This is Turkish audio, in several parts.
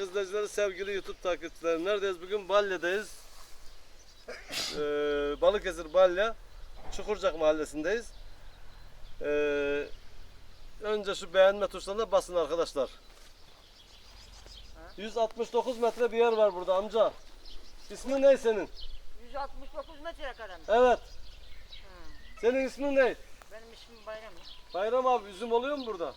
izleyicileri, sevgili YouTube takipçileri. Neredeyiz? Bugün Balya'dayız. Ee, Balıkesir Balya, Çukurcak mahallesindeyiz. Ee, önce şu beğenme tuşlarına basın arkadaşlar. 169 metre bir yer var burada amca. İsmin ne senin? 169 metrekare mi? Evet. Hı. Senin ismin ne? Benim ismim Bayram. Bayram abi üzüm oluyor mu burada?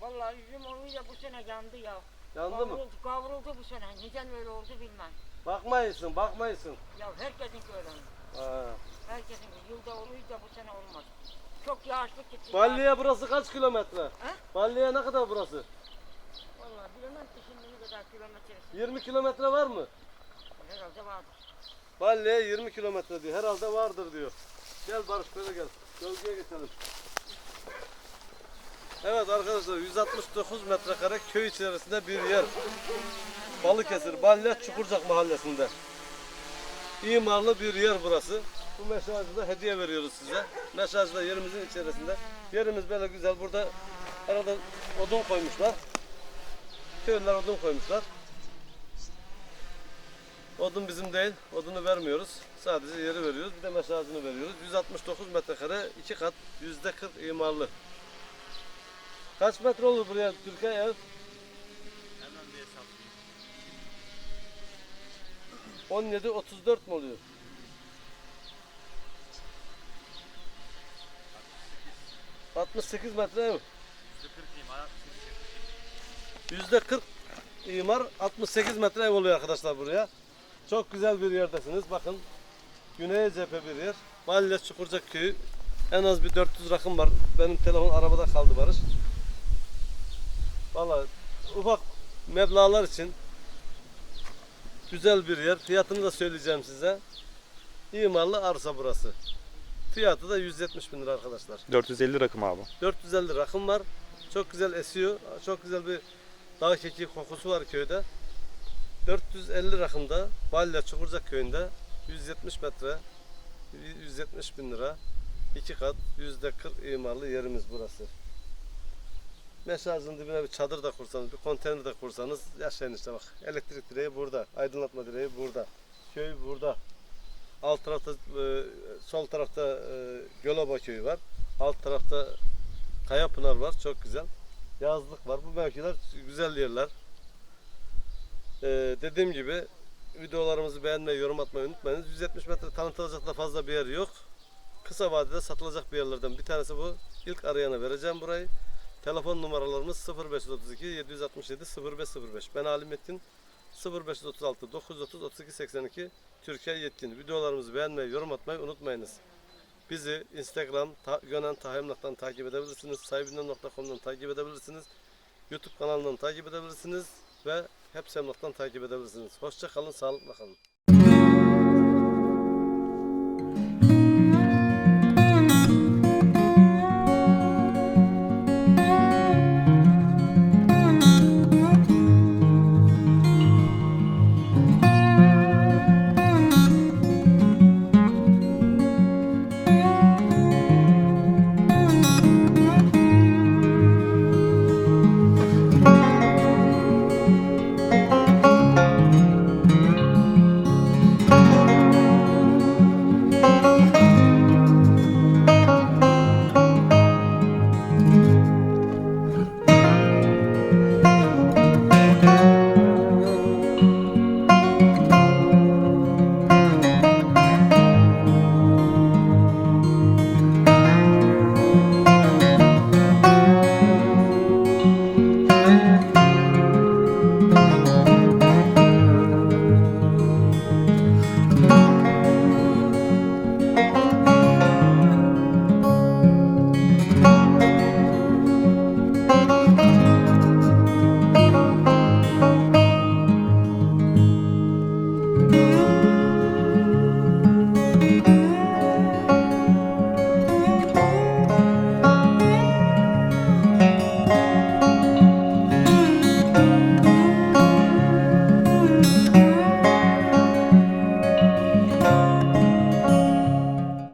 Vallahi üzüm oluyor bu sene yandı ya. Yandı mı? kavruldu, Kavruldu bu sene. Neden öyle oldu bilmem. Bakmayısın, bakmayısın. Ya herkesin öyle. Ha. Herkesin yılda oluyor da bu sene olmaz. Çok yağışlık gitti. Balya burası kaç kilometre? He? Balya ne kadar burası? Vallahi bilemem ki şimdi ne kadar kilometresi. 20 kilometre var mı? Herhalde vardır. Balya'ya 20 kilometre diyor. Herhalde vardır diyor. Gel Barış böyle gel. Gölgeye geçelim. Evet arkadaşlar 169 metrekare köy içerisinde bir yer. Balıkesir, Balya, Çukurcak mahallesinde. İmarlı bir yer burası. Bu meşacı da hediye veriyoruz size. Meşacı da yerimizin içerisinde. Yerimiz böyle güzel. Burada arada odun koymuşlar. Köylüler odun koymuşlar. Odun bizim değil. Odunu vermiyoruz. Sadece yeri veriyoruz. Bir de meşacını veriyoruz. 169 metrekare, iki kat, yüzde 40 imarlı. Kaç metre olur buraya Türkiye ev? Hemen bir hesaplayayım. 17, 34 mu oluyor? ...68 metre ev. Yüzde kırk diyeyim. Ara Yüzde 40 imar 68 metre ev oluyor arkadaşlar buraya. Çok güzel bir yerdesiniz. Bakın güneye cephe bir yer. Mahalle Çukurcak köyü. En az bir 400 rakım var. Benim telefon arabada kaldı Barış. Vallahi ufak meblağlar için güzel bir yer. Fiyatını da söyleyeceğim size. İmarlı arsa burası. Fiyatı da 170 bin lira arkadaşlar. 450 rakım abi. 450 rakım var. Çok güzel esiyor. Çok güzel bir dağ keki kokusu var köyde. 450 rakımda Balya Çukurcak köyünde 170 metre 170 bin lira iki kat yüzde 40 imarlı yerimiz burası. Meşazın dibine bir çadır da kursanız, bir konteyner de kursanız yaşayın işte bak. Elektrik direği burada, aydınlatma direği burada, köy burada. Alt tarafta, e, sol tarafta e, Göloba köyü var. Alt tarafta Kayapınar var, çok güzel. Yazlık var. Bu mevkiler güzel yerler. Ee, dediğim gibi videolarımızı beğenmeyi, yorum atmayı unutmayınız. 170 metre tanıtılacak da fazla bir yer yok. Kısa vadede satılacak bir yerlerden bir tanesi bu. İlk arayana vereceğim burayı. Telefon numaralarımız 0532 767 0505. Ben Ali Metin 0536 930 32 82 Türkiye Yetkin. Videolarımızı beğenmeyi, yorum atmayı unutmayınız. Bizi Instagram, ta, Gönen Tahemnak'tan takip edebilirsiniz. Sahibinden.com'dan takip edebilirsiniz. YouTube kanalından takip edebilirsiniz. Ve hep Emlak'tan takip edebilirsiniz. Hoşça kalın, sağlıkla kalın.